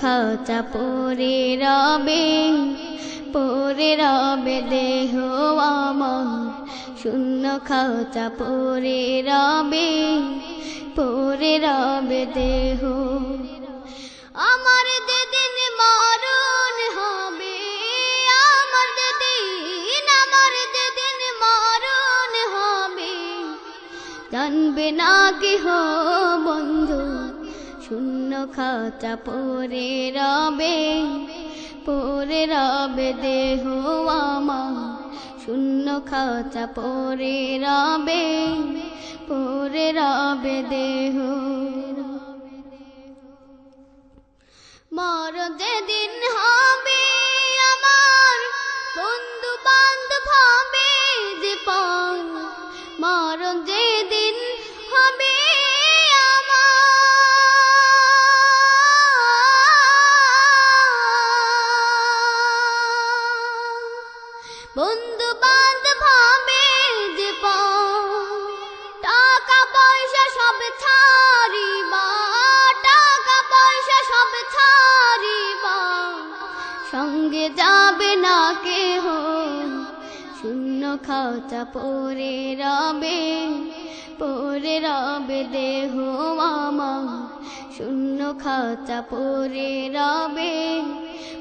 খাঁচা পরে রবে পরে রবে দেহ আমার শূন্য খাঁচা পরে রবে পরে রবে দেহ। আমার যেদিন মরণ হবে, আমার যেদিন আমার যেদিন মরণ হবে। জানবে না কেহ বন্ধু শূন্য খাঁচা পরে রবে পরে রবে দেহ আমার। শূন্য খাঁচা পরে রবে পরে রবে দেহ। মর যেদিন হবে আমার বন্ধু বান্ধব হবে যে পর মরণ বন্ধু বান্ধব হবে যে টাকা পয়সা সব ছাড়িবা টাকা পয়সা সব ছাড়িবা সঙ্গে যাবে না কেহ। শূন্য খাওচা পরে রবে পরে রবে দেহ আমার শূন্য খাওচা পরে রবে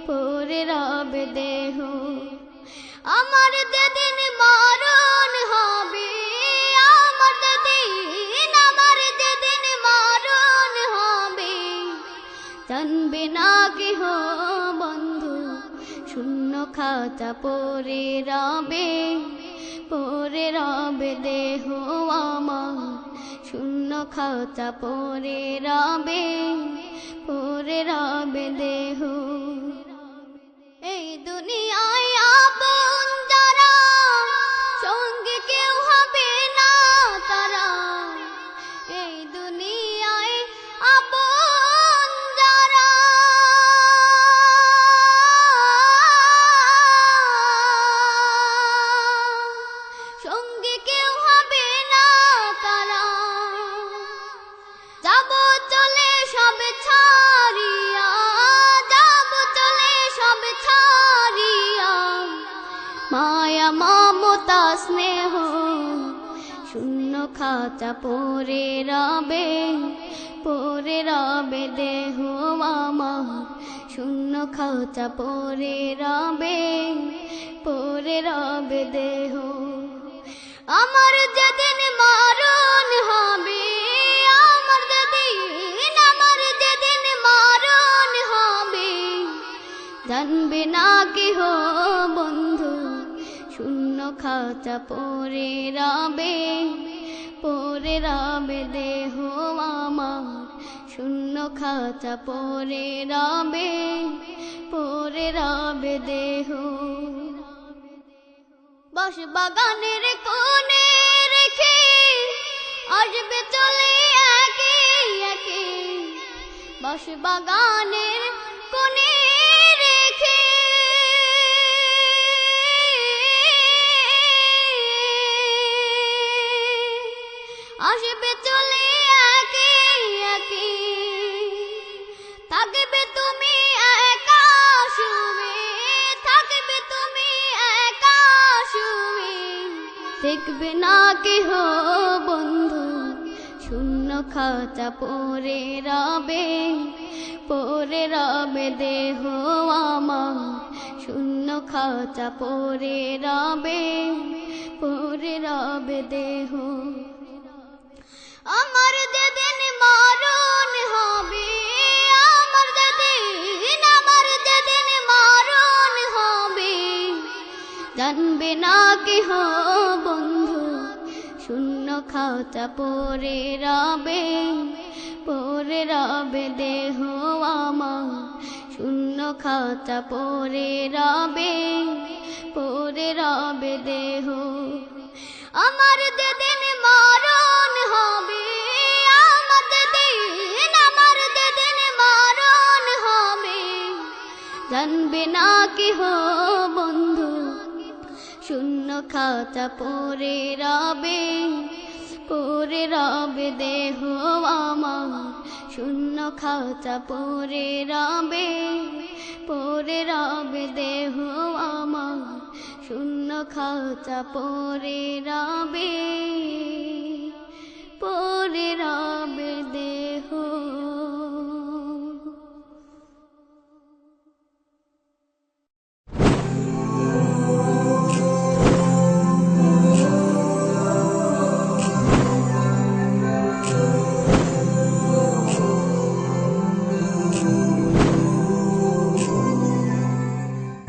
পরে রবে দেহ আমার হবে হবে। না বন্ধু, শূন্য খাতা পরে রবে পরে রবে দেহ আমার। শূন্য খাতা পরে রবে পরে রবে দেহ মায়া, মমতা, স্নেহ। শূন্য খাঁচা, পরে রবে পরে রবে দেহ আমার। শূন্য খাঁচা, পরে রবে পরে রবে দেহ। আমার যেদিন মরণ হবে, আমার যেদিন আমার যেদিন মরণ হবে, জানবে না শূন্য খাঁচা পরে রবে পরে রবে দেহ আমার। শূন্য খাঁচা পরে রবে পরে রবে দেহ। বাস বাগানের কোণে রেখে আসবে চলে একে একে। বাস বাগানের কোণে দেখবে না কেহ, বন্ধু। শূন্য খাঁচা পরে রবে পরে রবে দেহ আমার। শূন্য খাঁচা পরে রবে পরে রবে দেহ। আমার যেদিন মরণ হবে জানবে না কেহ বন্ধু। শূন্য খাওচা পরে রবে পরে রবে দেহ আমার। শূন্য খাওচা পরে রবে পরে রবে দেহ। আমার যেদিন মরণ হবে, আমার যেদিন আমার যেদিন মরণ হবে, জানবে না কেহ খাতা পরে রবে পরে রবে দেহ আমার। শূন্য খাঁচা পরে রবে পরে রবে দেহ আমার। শূন্য খাঁচা পরে রবে পরে রবে